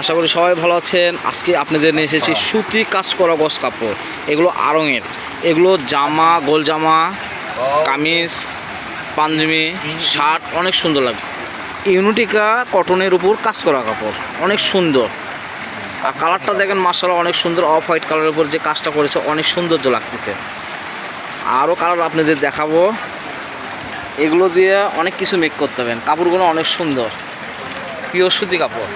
আশা করি সবাই ভালো আছেন। আজকে আপনাদের নিয়ে এসেছি সুতি কাজ করা গস কাপড়। এগুলো আড়ঙের। এগুলো জামা, গোল জামা, কামিজ, পাঞ্জাবি, শার্ট অনেক সুন্দর লাগবে ইউনিটিকা কটনের উপর কাজ করা কাপড়। অনেক সুন্দর। আর কালারটা দেখেন মার্শাল অনেক সুন্দর। অফ হোয়াইট কালারের উপর যে কাজটা করেছে, অনেক সৌন্দর্য লাগতেছে। আরও কালার আপনাদের দেখাবো। এগুলো দিয়ে অনেক কিছু মেক করতে পারবেন কাপড়গুলো অনেক সুন্দর। পিওর সুতি কাপড়।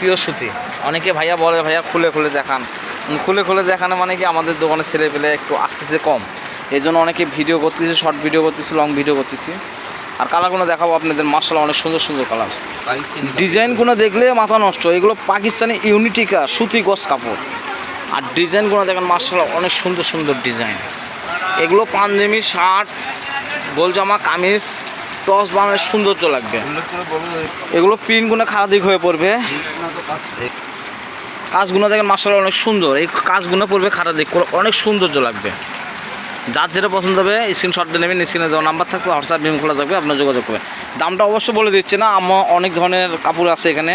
পিওর সুতি অনেকে ভাইয়া বলে, ভাইয়া, খুলে খুলে দেখান। খুলে খুলে দেখানো মানে কি আমাদের দোকানে ছেলে পেলে একটু আসতেছে কম। এই জন্য অনেকে ভিডিও করতেছে, শর্ট ভিডিও করতেছি, লং ভিডিও করতেছি। আর কালারগুলো দেখাবো আপনাদের মার্শাল অনেক সুন্দর সুন্দর কালার। ডিজাইনগুলো দেখলে মাথা নষ্ট। এগুলো পাকিস্তানি ইউনিটিকা সুতি গস কাপড়। আর ডিজাইনগুলো দেখেন মার্শাল অনেক সুন্দর সুন্দর ডিজাইন। এগুলো পাঞ্জাবি, শার্ট, গোলজামা, কামিজ টস বানালে সৌন্দর্য লাগবে। এগুলো প্রিন্ট প্রিন্টগুলো খারাপ দিক হয়ে পড়বে। কাজগুলো দেখেন মার্শাল অনেক সুন্দর। এই কাজগুলো পড়বে খারাপ দিক অনেক সৌন্দর্য লাগবে। যার যেটা পছন্দ হবে স্ক্রিনশট দিয়ে নেবেন স্ক্রিনে দেওয়া নাম্বার থাকবে হোয়াটসঅ্যাপ বিম খোলা থাকবে, আপনার যোগাযোগ করবেন। দামটা অবশ্যই বলে দিচ্ছে না আমার অনেক ধরনের কাপড় আছে এখানে।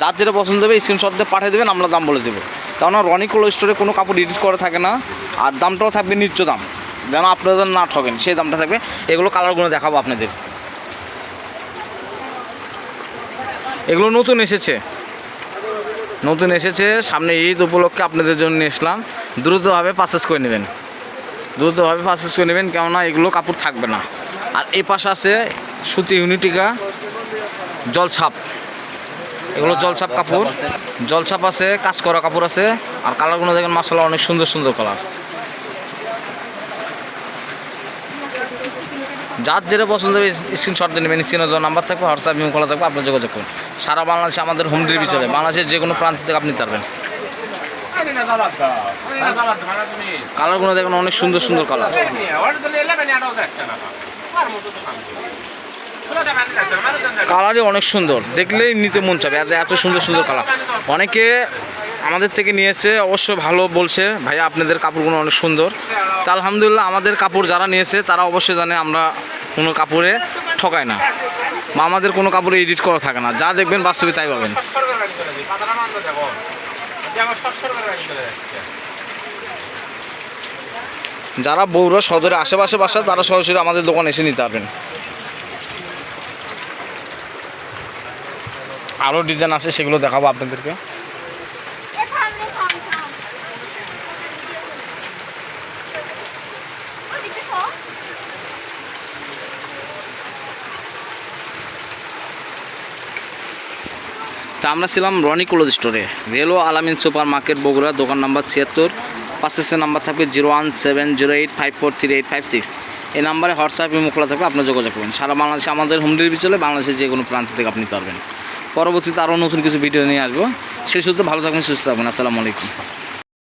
যার যেটা পছন্দ হবে স্ক্রিনশট দিয়ে পাঠিয়ে দেবেন, আমরা দাম বলে দেবো। কেননা রনি কোলো স্টোরে কোনো কাপড় এডিট করা থাকে না, আর দামটাও থাকবে নিচ্চ দাম। যেন আপনাদের না ঠকেন সেই দামটা থাকবে। এগুলো কালারগুলো দেখাবো আপনাদের। এগুলো নতুন এসেছে। নতুন এসেছে, সামনে ঈদ উপলক্ষে আপনাদের জন্য নিয়ে এসলাম দ্রুতভাবে পারচেস করে নেবেন। দ্রুতভাবে পারচেস করে নেবেন, কেননা এগুলো কাপড় থাকবে না। আর এই পাশে আছে সুতি ইউনিটিকা জলছাপ। এগুলো জলছাপ কাপড়। জলছাপ আছে কাজ করা কাপড় আছে। আর কালারগুলো দেখেন মাসালা অনেক সুন্দর সুন্দর কালার। যার যেটা পছন্দ হবে স্ক্রিনশট দিয়ে নেবেন স্ক্রিনে দেওয়া নাম্বার থাকবে হোয়াটসঅ্যাপ ইমেল খোলা থাকবে, আপনার যোগাযোগ করুন। সারা বাংলাদেশে আমাদের হোম ডেলিভারি চলে। বাংলাদেশের যে কোনো প্রান্ত থেকে আপনি নিতে পারবেন। কালারগুলো দেখেন, অনেক সুন্দর সুন্দর কালার কালারই অনেক সুন্দর। দেখলেই নিতে মন চাবে। এত সুন্দর সুন্দর কালার অনেকে আমাদের থেকে নিয়েছে অবশ্যই ভালো বলছে, ভাইয়া আপনাদের কাপড়গুলো অনেক সুন্দর। তা আলহামদুলিল্লাহ আমাদের কাপড় যারা নিয়েছে, তারা অবশ্যই জানে আমরা কোনো কাপড়ে ঠকাই না। বা আমাদের কোনো কাপড়ে এডিট করা থাকে না। যা দেখবেন বাস্তবে তাই পাবেন। যারা বৌরা সদরে আশেপাশে বাসা, তারা সরাসরি আমাদের দোকানে এসে নিতে পারবেন। আরও ডিজাইন আছে, সেগুলো দেখাবো আপনাদেরকে। তা আমরা ছিলাম রনি কলেজ স্টোরে। রেলো আলামিন সুপার মার্কেট বগুড়া, দোকান নাম্বার ছিয়াত্তর পাঁচের নাম্বার থাকবে zero one seven zero eight five four three eight five six. এই নাম্বারে হোয়াটসঅ্যাপ, ইমো খোলা থাকবে, আপনার যোগাযোগ করবেন সারা বাংলাদেশে, আমাদের হোম ডেলিভারি চলে, বাংলাদেশের যে কোনো প্রান্ত থেকে আপনি পারবেন। পরবর্তীতে আরও নতুন কিছু ভিডিও নিয়ে আসব। সেই সূত্রে ভালো থাকবেন, সুস্থ থাকবেন। আসসালামু আলাইকুম।